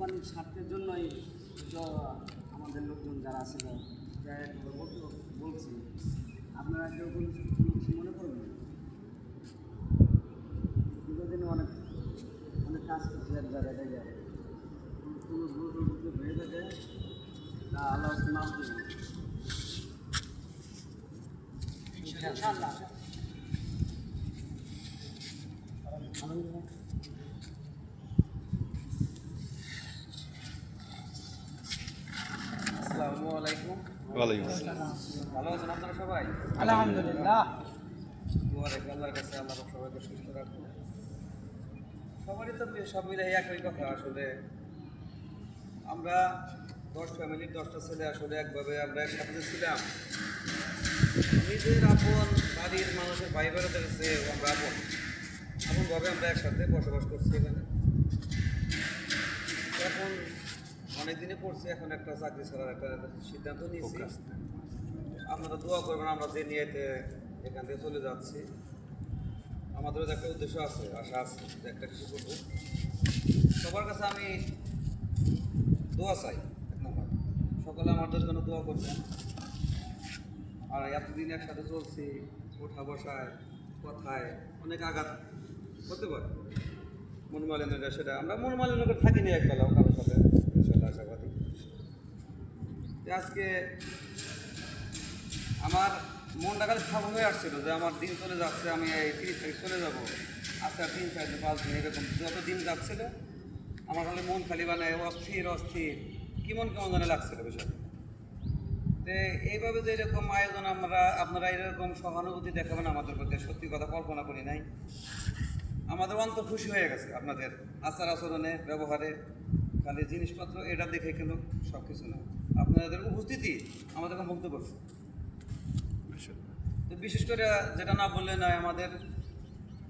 স্বার্থের জন্যই আমাদের লোকজন যারা ছিল বলছি। আপনারা কেউ কোনো কিছু মনে করবেন। দীর্ঘদিনে অনেক অনেক কাজ করছে এক জায়গায় জায়গায় কোনো ভুল যদি হয়ে থাকে, তা আল্লাহ মাফ করবেন ইনশাআল্লাহ আলহামদুলিল্লাহ আসসালামু আলাইকুম ওয়ালাইকুম আসসালাম। ভালো আছেন আপনারা সবাই? আলহামদুলিল্লাহ। দোয়া রেখে আল্লাহর কাছে আল্লাহ সবাইকে সুস্থ রাখুন। সবারই তো সব মিলে একই কথা আসলে। আমরা দশ ফ্যামিলির দশটা ছেলে আসলে একভাবে আমরা একসাথে ছিলাম নিজের আপন বাড়ির মানুষের ভাই কাছে আমরা আপন। এমনভাবে আমরা একসাথে বসবাস করছি এখন। অনেক দিনে পড়ছি এখন একটা চাকরি ছাড়ার একটা সিদ্ধান্ত নিয়েছি। আপনারা দোয়া করবেন আমরা যে নিয়েতে এখান থেকে চলে যাচ্ছি। আমাদেরও একটা উদ্দেশ্য আছে আশা আছে যে একটা কিছু করব। সবার কাছে আমি দোয়া চাই এক নম্বর। সকলে আমাদের জন্য দোয়া করবেন। আর এতদিন একসাথে চলছি ওঠা বসায় কথায় অনেক আঘাত হতে পারে। মন মালিন্য সেটা আমরা মন মালিন্য করে থাকিনি একবেলাও কারোর সাথে। ইনশাল্লাহ আজকে আমার মনটা খালি খারাপ হয়ে আসছিল যে আমার দিন চলে যাচ্ছে, আমি এই তিরিশ তারিখ চলে যাব। আর তিন চার দিন পাঁচ দিন এরকম যত দিন যাচ্ছিল, আমার খালি মন খালি মানে অস্থির অস্থির। কেমন কেমন জানে লাগছিল বিষয়টা। তো এইভাবে যে এরকম আয়োজন আমরা, আপনারা এরকম সহানুভূতি দেখাবেন আমাদের প্রতি সত্যি কথা কল্পনা করি নাই। আমাদের অন্ত খুশি হয়ে গেছে আপনাদের আচার আচরণে ব্যবহারে। খালি জিনিসপত্র, এটা দেখে কিন্তু সব কিছু না আপনাদের উপস্থিতি আমাদেরকে মুগ্ধ করছে। তো বিশেষ করে যেটা না বললে নয়, আমাদের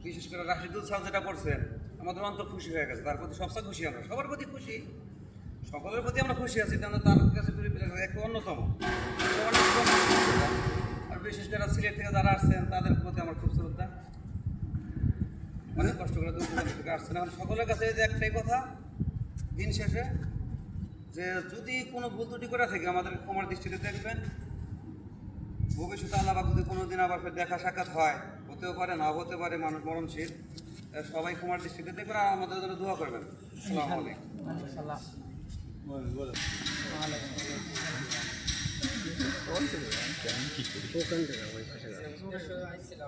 বিশেষ করে রাশিদুল সাহেব যেটা করছেন, আমাদের অন্তর খুশি হয়ে গেছে। তার প্রতি সবচেয়ে খুশি আমরা, সবার প্রতি খুশি। সকলের প্রতি আমরা খুশি আছি কারণ তার কাছে একটু অন্যতম। আর বিশেষ করে সিলেট থেকে যারা আসছেন, তাদের প্রতি আমার খুব শ্রদ্ধা। অনেক কষ্ট করে দূর থেকে আসছেন। সকলের কাছে যে একটাই কথা দিন শেষে যে যদি কোনো ভুল ত্রুটি করে থাকে, আমাদের ক্ষমার দৃষ্টিতে দেখবেন। ভবিষ্যতে আল্লাহ যদি কোনো দিন আবার ফের দেখা সাক্ষাৎ হয়, হতেও পারে না হতে পারে, মানুষ মরণশীল সবাই ক্ষমার দৃষ্টিতে দেখবেন আর আমাদের জন্য দোয়া করবেন। আসসালামু আলাইকুম।